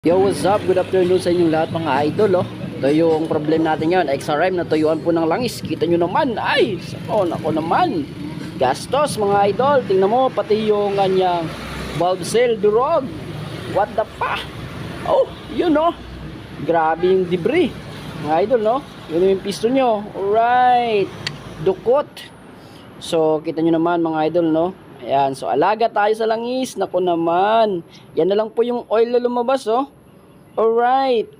Yo, what's up? Good afternoon sa inyong lahat mga idol, oh. Ito yung problem natin ngayon, XRM na tuyuan po ng langis. Kita nyo naman, ay, sako, nako naman. Gastos mga idol, tingnan mo, pati yung kanyang valve seal durog. What the pa? Oh, yun oh. Grabe yung debris. Mga idol, no? Yun yung piston nyo. Alright. Dukot. So, kita nyo naman mga idol, no? Ayan, so alaga tayo sa langis. Nako naman. Yan na lang po yung oil na lumabas, oh. Alright.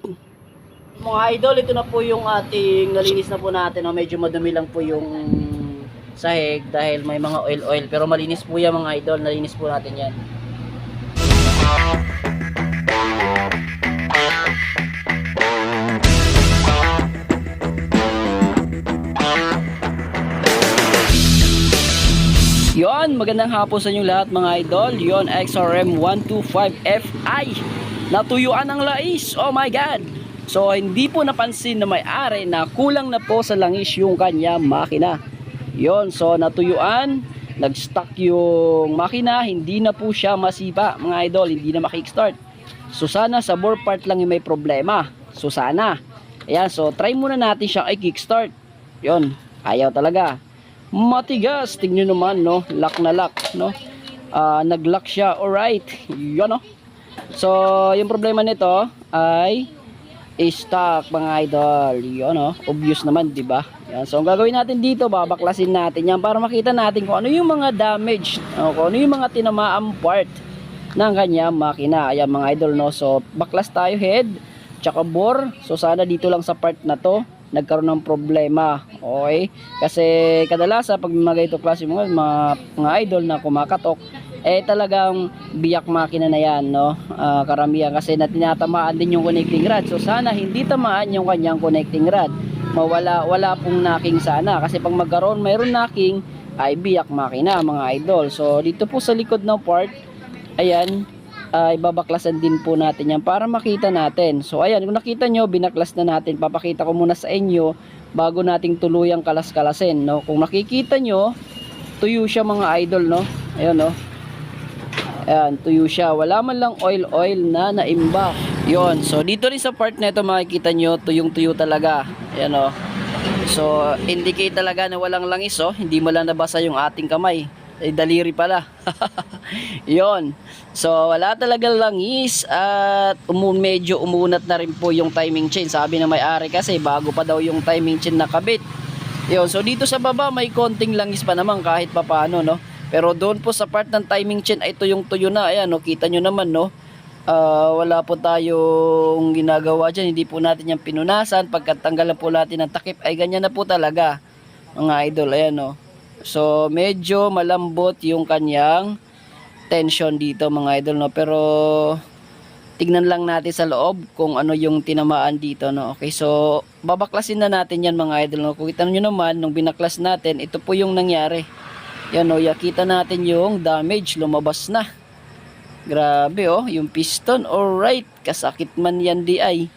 Mga idol, ito na po yung ating nalinis na po natin. Oh. Medyo madumi lang po yung sahig dahil may mga oil-oil. Pero malinis po yan mga idol. Nalinis po natin yan. Magandang hapon sa inyo lahat mga idol. Yon, XRM 125FI. Natuyuan ng lais. Oh my God. So, hindi po napansin na may-ari na kulang na po sa langis yung kanya makina. Yon, so natuyuan. Nag-stuck yung makina. Hindi na po siya masipa mga idol. Hindi na makickstart. So, sana sa bore part lang yung may problema. So, sana. Ayan, so try muna natin siyang i-kickstart. Yon, ayaw talaga matigas. Tingnan naman no? Lock na lock no? Ah, nag-lock siya. Alright. Yun no? So yung problema nito ay stock mga idol. Yun no? Obvious naman di ba? Yan. So ang gagawin natin dito babaklasin natin yan para makita natin kung ano yung mga damage no? kung ano yung mga tinamaang part ng kanya makina. Ayan mga idol no? So baklas tayo head tsaka bore. So sana dito lang sa part na to nagkaroon ng problema. Okay? Kasi kadalasan pag mga ito klase mga, mga, mga idol na kumakatok, eh talagang biyak makina na yan, no? Ah, karamihan kasi na tinatamaan din yung connecting rod. So sana hindi tamaan yung kanyang connecting rod. Mawala wala pong knocking sana kasi pag magkaroon mayroon knocking ay biyak makina mga idol. So dito po sa likod ng part, ayan, ay babaklasan din po natin yan para makita natin. So ayan, kung nakita nyo, binaklas na natin. Papakita ko muna sa inyo bago nating tuluyang kalas-kalasin. No? Kung nakikita nyo, tuyo siya mga idol. No? Ayan, no? Ayan, tuyo siya. Wala man lang oil-oil na naimba. Yon. So dito rin sa part na ito makikita nyo, tuyong-tuyo talaga. Ayan, no? So, indicate talaga na walang langis, oh. Hindi mo lang nabasa yung ating kamay. Ay, daliri pala. Yon. So, wala talaga langis at umu medyo umunat na rin po yung timing chain. Sabi na may-ari kasi bago pa daw yung timing chain nakabit. Yon. So, dito sa baba may konting langis pa naman kahit papaano, no? Pero doon po sa part ng timing chain ay tuyong tuyo na. Ayan, no? Kita nyo naman, no? Ah, wala po tayong ginagawa dyan. Hindi po natin yung pinunasan. Pagkatanggalan po natin ng takip ay ganyan na po talaga. Mga idol, ayan, no? So, medyo malambot yung kanyang tension dito mga idol no? Pero tignan lang natin sa loob kung ano yung tinamaan dito no? Okay so babaklasin na natin yan mga idol no? Kung kita nyo naman nung binaklas natin ito po yung nangyari. Yan no? Yakita natin yung damage. Lumabas na. Grabe oh yung piston. Alright kasakit man yan di ay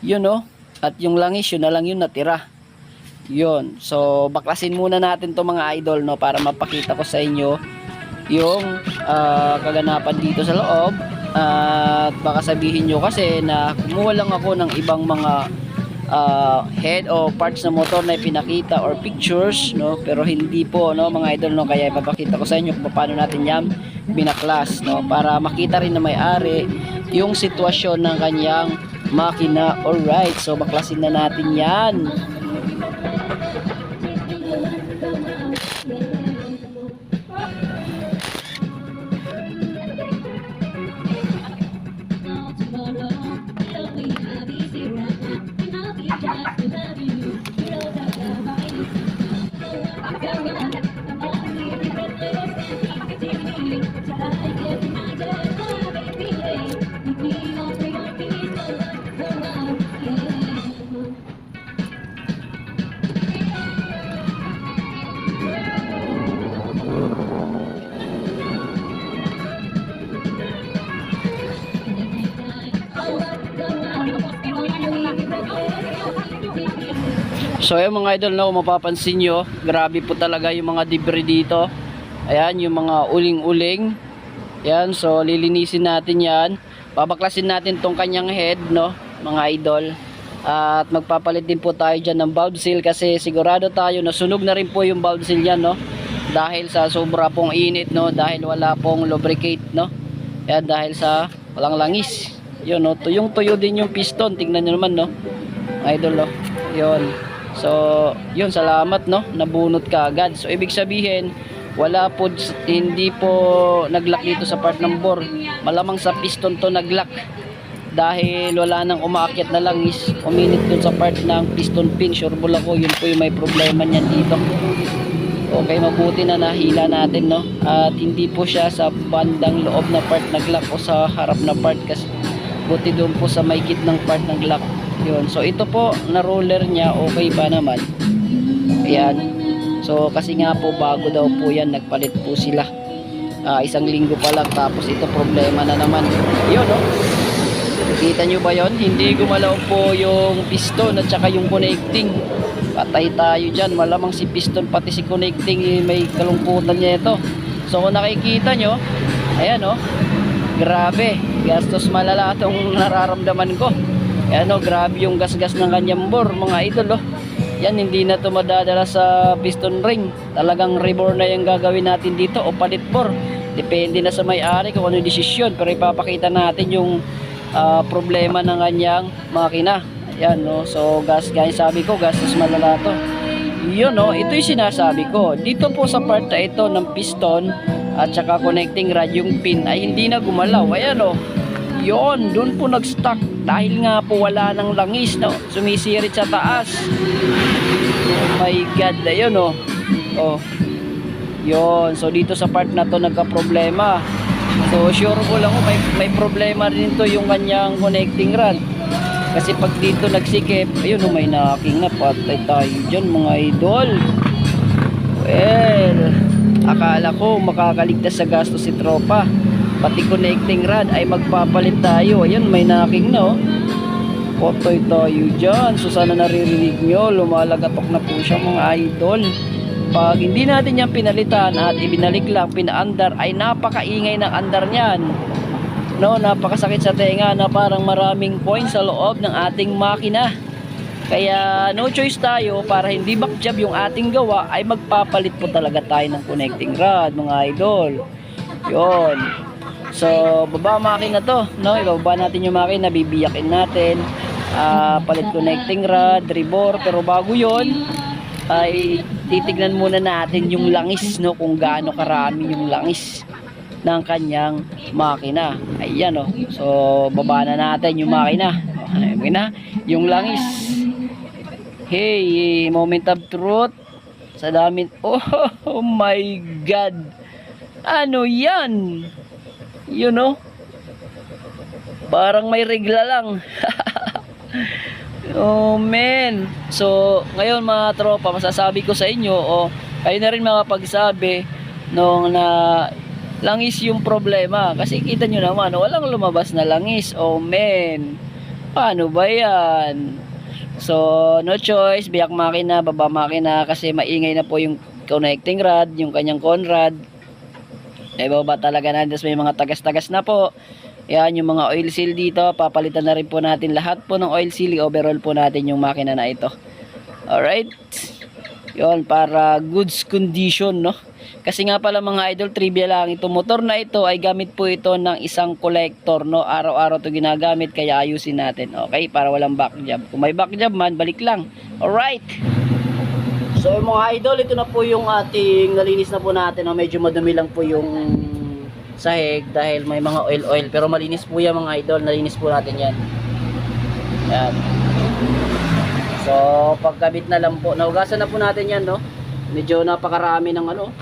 yun oh at yung langis yun na lang yung natira yun. So baklasin muna natin to mga idol no para mapakita ko sa inyo yung ah, kaganapan dito sa loob. At baka sabihin nyo kasi na kumuha lang ako ng ibang mga ah, head o parts ng motor na ipinakita or pictures no? Pero hindi po no mga idol no? Kaya ipapakita ko sa inyo kung paano natin yan binaklas no? Para makita rin na may-ari yung sitwasyon ng kanyang makina. Alright so baklasin na natin yan Yeah. So ayun mga idol no, mapapansin nyo, grabe po talaga yung mga debris dito. Ayan, yung mga uling-uling. Yan, so lilinisin natin yan. babaklasin natin tong kanyang head no mga idol. At magpapalit din po tayo dyan ng valve seal kasi sigurado tayo na sunog na rin po yung valve seal yan no. Dahil sa sobra pong init no dahil wala pong lubricate no. Yan dahil sa walang langis. Yun no tuyong tuyo din yung piston. Tingnan nyo naman no. Idol no. Yun so yun salamat no? Nabunot ka agad. So ibig sabihin wala po hindi po naglock dito sa part ng bore malamang sa piston to naglock. Dahil wala nang umaakyat na langis uminit dun sa part ng piston pin. Sure ball ako yun po yung may problema niyan dito. Okay mabuti na nahila natin no? At hindi po siya sa bandang loob na part naglock o sa harap na part kasi buti doon po sa may gitnang part ng lock yun so ito po na roller niya okay pa naman ayan So kasi nga po bago daw po yan nagpalit po sila. Ah, isang linggo pa lang tapos ito problema na naman. Yun no. Kita nyo ba yon? Hindi gumalaw po yung piston at saka yung connecting. Patay tayo dyan. Malamang si piston pati si connecting eh, may kalungkutan niya ito. So kung nakikita nyo, ayan no. Grabe. Gastos malala itong nararamdaman ko. Ayan no, grabe yung gasgas ng kanyang bore mga idol oh. Yan, hindi na to madadala sa piston ring. Talagang reborn na yung gagawin natin dito o palit bore. Depende na sa may-ari kung ano yung desisyon. Pero ipapakita natin yung ah, problema ng kanyang makina. Yan, no? So, gas, guys, sabi ko, gastos malala to. Yun, no? Ito yung sinasabi ko. Dito po sa part na ito ng piston at saka connecting rod, yung pin ay hindi na gumalaw. Ayan, no? Yon, doon po nag-stuck dahil nga po wala ng langis, no? Sumisirit sa taas. Oh my God, ayun oh. Oh. Yon, so dito sa part na to nagka-problema. So sure ko lang oh, may, may problema rin to yung kanyang connecting rod. Kasi pag dito nagsikip, ayun oh, may naking na patay tayo dyan mga idol. Well, akala ko makakaligtas sa gastos si tropa. Pati connecting rod ay magpapalit tayo. Ayun, may naking na oh. Potoy tayo dyan. So sana naririnig nyo, lumalagatok na po siya mga idol. Pag hindi natin yan pinalitan at ibinalik lang, pinaandar, ay napakaingay ng andar niyan. No, napakasakit sa tenga na parang maraming coins sa loob ng ating makina. Kaya no choice tayo para hindi backjab yung ating gawa ay magpapalit po talaga tayo ng connecting rod mga idol. Yon. So, baba makina to, no? Ibaba natin yung makina, bibiyakin natin. Ah, palit connecting rod, rebore, pero bago 'yon ay titignan muna natin yung langis, no? Kung gaano karami yung langis ng kanyang makina. Ayan, oh. So, baba na natin yung makina. Ayun na, yung langis. Hey, moment of truth. Sa dami. Oh, oh my God. Ano yan? You know? Parang may regla lang. oh man. So, ngayon mga tropa, masasabi ko sa inyo, o kayo na rin makapagsabi nung na langis yung problema. Kasi kita nyo naman, walang lumabas na langis. Oh man. Paano ba yan? So, no choice, biyak makina, baba makina kasi maingay na po yung connecting rod, yung kanyang conrod. Eh, baba talaga na, tapos may mga tagas-tagas na po. Yan, yung mga oil seal dito, papalitan na rin po natin lahat po ng oil seal, overall po natin yung makina na ito. Alright? Yon para goods condition, no? Kasi nga pala mga idol, trivia lang, ito motor na ito ay gamit po ito ng isang collector, no? Araw-araw to ginagamit, kaya ayusin natin, okay? Para walang back job. Kung may back job man, balik lang. Alright? So mga idol, ito na po yung ating nalinis na po natin, no? Medyo madumi lang po yung sahig dahil may mga oil-oil. Pero malinis po yan mga idol, nalinis po natin yan. Yan. So, pagkabit na lang po, naugasan na po natin yan, no? Medyo napakarami ng ano,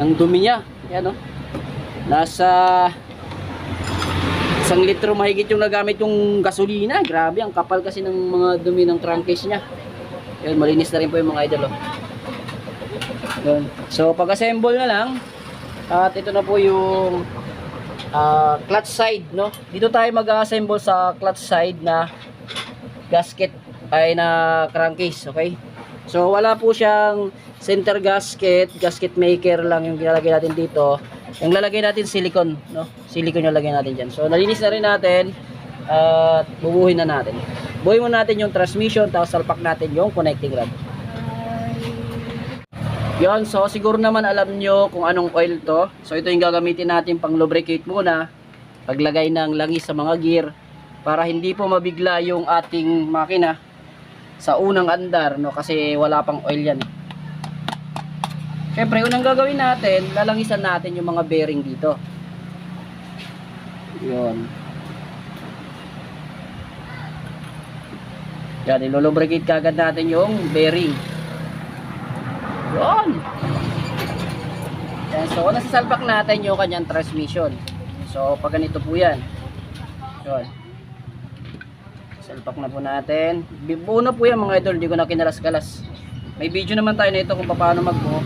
ng dumi niya. Yan, no? Nasa isang litro mahigit yung nagamit yung gasolina. Grabe, ang kapal kasi ng mga dumi ng crankcase niya. Yun, malinis na rin po yung mga idol, oh. So, pag-assemble na lang, at ito na po yung ah, clutch side, no? Dito tayo mag-assemble sa clutch side na gasket ay na crankcase, okay? So wala po siyang center gasket, gasket maker lang yung ginalagay natin dito. Yung lalagay natin silicone, no? Silicone yung lagay natin dyan. So, nalinis na rin natin at bubuhin na natin. Buhay mo natin yung transmission tapos salpak natin yung connecting rod. Yon, so siguro naman alam nyo kung anong oil to. So ito yung gagamitin natin pang lubricate muna. Paglagay ng langis sa mga gear para hindi po mabigla yung ating makina sa unang andar no kasi wala pang oil yan. Syempre, unang gagawin natin, lalangisan natin yung mga bearing dito. Yon. Yan, ilulubricate kagad natin yung bearing. Yun. Yan, so, nasisalpak natin yung kanyang transmission. So, pag ganito po yan. Yun. Salpak na po natin. Buo na po yan mga idol, hindi ko na kinalas-kalas. May video naman tayo na ito kung paano magbuo.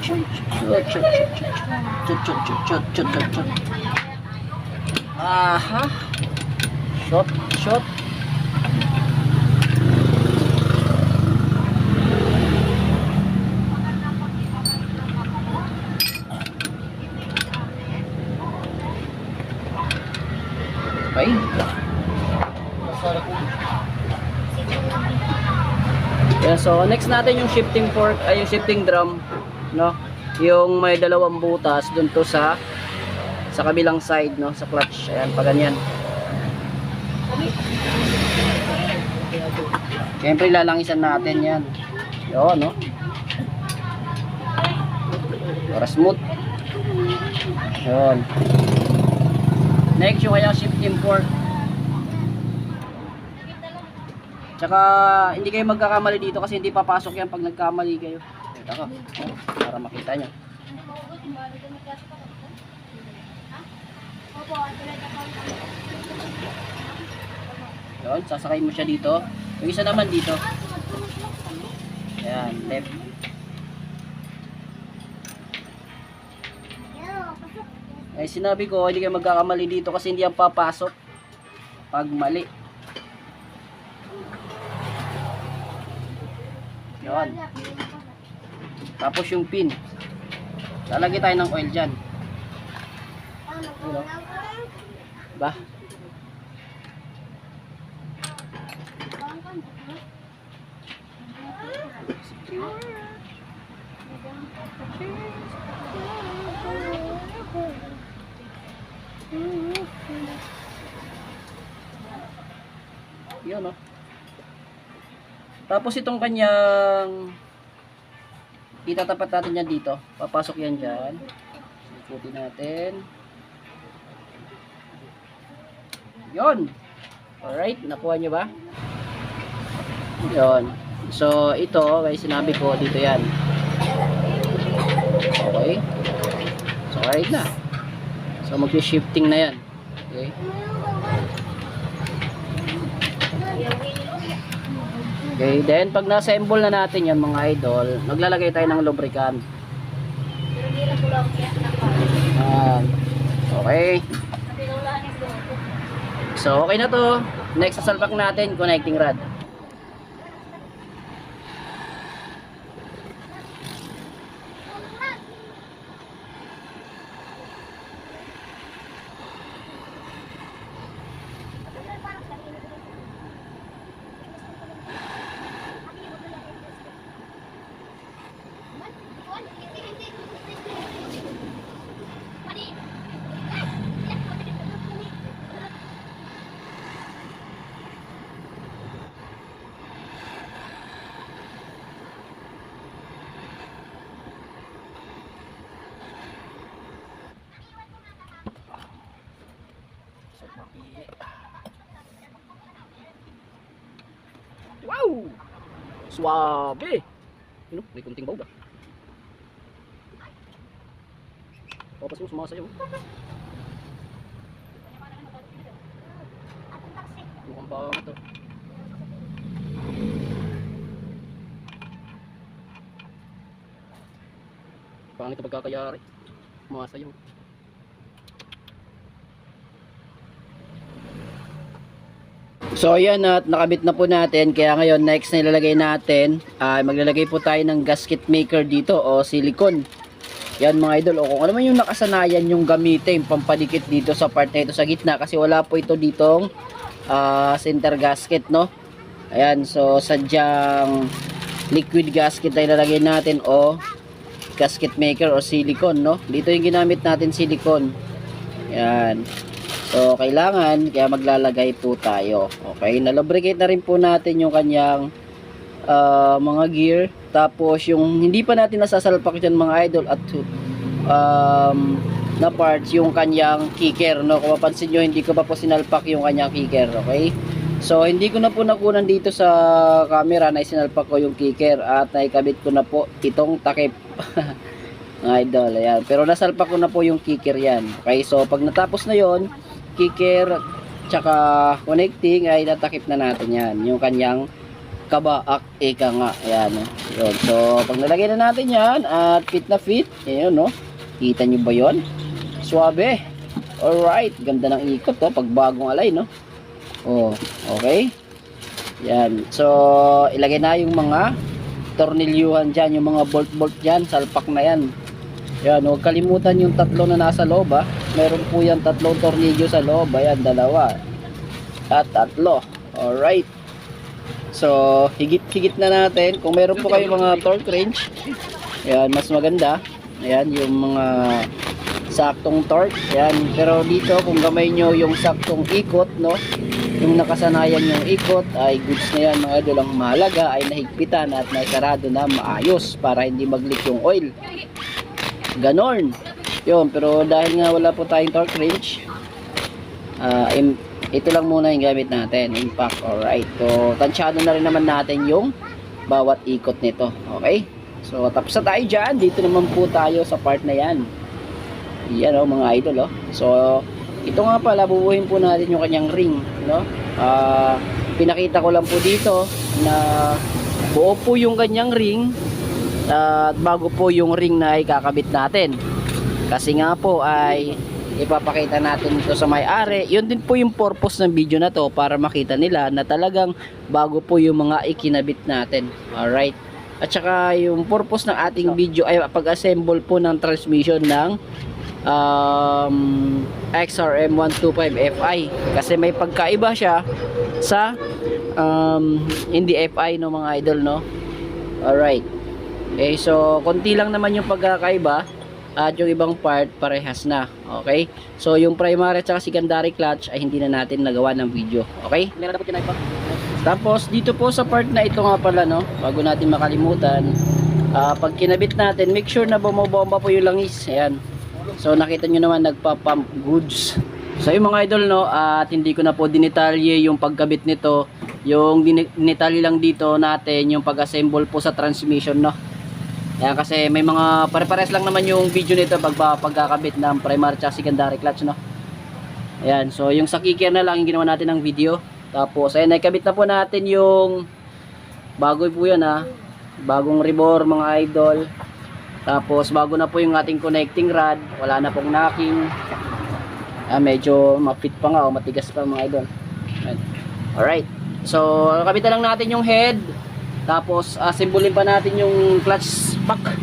Chut, chut, chut, chut, chut, chut, chut, chut, chut, chut. Aha. Shot, shot. Okay. Yeah, so next natin yung shifting fork ay yung shifting drum, no? Yung may dalawang butas dun to sa sa kabilang side, no, sa clutch. Ayan, pa ganyan. Siyempre lalangisan natin 'yan. Yo, no? Para smooth. Yun. Next yung kaya shifting fork. Tsaka hindi kayo magkakamali dito kasi hindi papasok yan pag nagkamali kayo. Ko. Para makita nyo. Yun, sasakay mo siya dito. Yung isa naman dito. Ayan, left. Ay sinabi ko, hindi kayo magkakamali dito kasi hindi yan papasok pag mali. Yun. Tapos yung pin. Lalagay tayo ng oil dyan. Oh. Ba? Yun oh. Tapos itong kanyang itatapat natin yan dito. Papasok yan dyan. Ikutin natin. Yon. Alright, nakuha nyo ba? Yon. So, ito, kaya sinabi ko, dito yan. Okay. So, alright na. So, mag-shifting na yan. Okay. Okay, then pag na-assemble na natin yan mga idol, maglalagay tayo ng lubricant. Ayan. Okay. So, okay na to. Next, sasalpak natin, connecting rod. Suwabe. You know, may kunting bawda. Papas ko, sumama sa'yo. Mukhang pa ito. Pangit na pagkakayari. Sumama sa'yo. Sumama So ayan at nakabit na po natin kaya ngayon next na ilalagay natin ay maglalagay po tayo ng gasket maker dito o silicone. Yan mga idol o kung ano man yung nakasanayan yung gamitin pampadikit dito sa part na ito sa gitna kasi wala po ito ditong ah, center gasket no. Ayan so sadyang liquid gasket na ilalagay natin o gasket maker o silicone no. Dito yung ginamit natin silicone. Yan. So, kailangan, kaya maglalagay po tayo. Okay, nalubricate na rin po natin yung kanyang ah, mga gear. Tapos, yung hindi pa natin nasasalpak dyan mga idol at um, na parts, yung kanyang kicker. No? Kung mapansin nyo, hindi ko pa po sinalpak yung kanyang kicker. Okay? So, hindi ko na po nakunan dito sa camera na isinalpak ko yung kicker at naikabit ko na po itong takip. mga idol, ayan. Pero nasalpak ko na po yung kicker yan. Okay, so pag natapos na yon kicker, tsaka connecting, ay natakip na natin yan. Yung kanyang kabaak, ika nga. Ayan, no? Yun. So, pag nalagay na natin yan, at fit na fit, ayan, no? Kita nyo ba yon Suabe. Alright, ganda ng ikot, to. Pag bagong alay, no? Oh, okay. Yan. So, ilagay na yung mga tornilyuhan dyan, yung mga bolt-bolt dyan, salpak na yan. Yan, huwag kalimutan yung tatlo na nasa loob ha. Meron po yan tatlong tornilyo sa loob. Ayan, dalawa. At tatlo. Alright. So, higit-higit na natin. Kung meron po kayo mga torque wrench, ayan, mas maganda. Ayan, yung mga saktong torque. Ayan, pero dito, kung gamay nyo yung saktong ikot, no? Yung nakasanayan yung ikot, ay goods na yan. Mga idol, ang mahalaga ay nahigpitan at naisarado na maayos para hindi mag-leak yung oil. Ganon. Yun, pero dahil nga wala po tayong torque wrench, ah, im- ito lang muna yung gamit natin. Impact, alright. So, tansyado na rin naman natin yung bawat ikot nito. Okay? So, tapos na tayo dyan. Dito naman po tayo sa part na yan. Yan o, mga idol o. So, ito nga pala, bubuhin po natin yung kanyang ring. No? Ah, pinakita ko lang po dito na buo po yung kanyang ring at bago po yung ring na ikakabit natin kasi nga po ay ipapakita natin ito sa may-ari. Yun din po yung purpose ng video na to para makita nila na talagang bago po yung mga ikinabit natin. Alright. At saka yung purpose ng ating video ay pag-assemble po ng transmission ng um, XRM 125 FI kasi may pagkaiba siya sa um, hindi FI no mga idol no? Alright. Okay, so konti lang naman yung pagkakaiba at yung ibang part parehas na. Okay? So yung primary at secondary clutch ay hindi na natin nagawa ng video. Okay? Meron na po pa. Tapos dito po sa part na ito nga pala no, bago natin makalimutan, ah, pag kinabit natin, make sure na bumobomba po yung langis. Ayan. So nakita nyo naman nagpa-pump goods. So yung mga idol no, at hindi ko na po dinitalye yung pagkabit nito. Yung dini- dinitalye lang dito natin yung pag-assemble po sa transmission no. Ayan, kasi may mga pare-pares lang naman yung video nito pag pagkakabit ng primary at secondary clutch no. Ayan, so yung sa kicker na lang yung ginawa natin ng video. Tapos ayan, nakabit na po natin yung bago po yun ha. Bagong rebor mga idol. Tapos bago na po yung ating connecting rod. Wala na pong knocking. Ah, medyo mapit pa nga o matigas pa mga idol. Alright. So, kabitan lang natin yung head. Tapos, assemblin pa natin yung clutch pack.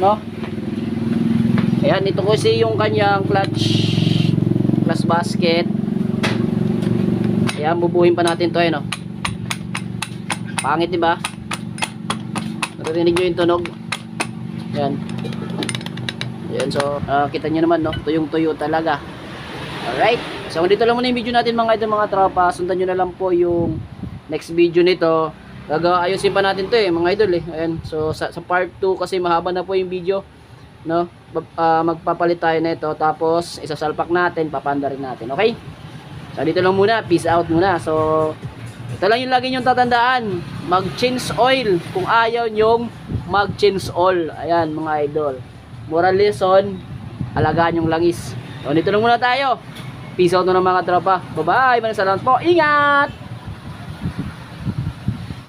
No? Ayan, ito kasi yung kanyang clutch clutch basket. Ayan, bubuhin pa natin to, ayun, no? Pangit, di ba? Narinig nyo yung tunog? Ayan. Ayan, so, ah, kita nyo naman, no? Tuyong-tuyo talaga. Alright. So, dito lang muna yung video natin, mga idol, mga tropa. Sundan nyo na lang po yung next video nito. Gaga ayusin pa natin to eh, mga idol eh. Ayan. So, sa, sa part 2 kasi mahaba na po yung video. No? Ah, magpapalit tayo na ito. Tapos, isasalpak natin, papanda rin natin. Okay? So, dito lang muna. Peace out muna. So, ito lang yung lagi nyong tatandaan. Mag-change oil kung ayaw nyong mag-change oil. Ayan, mga idol. Moral lesson, alagaan yung langis. So, dito lang muna tayo. Peace out na mga tropa. Bye-bye. Maraming salamat po. Ingat!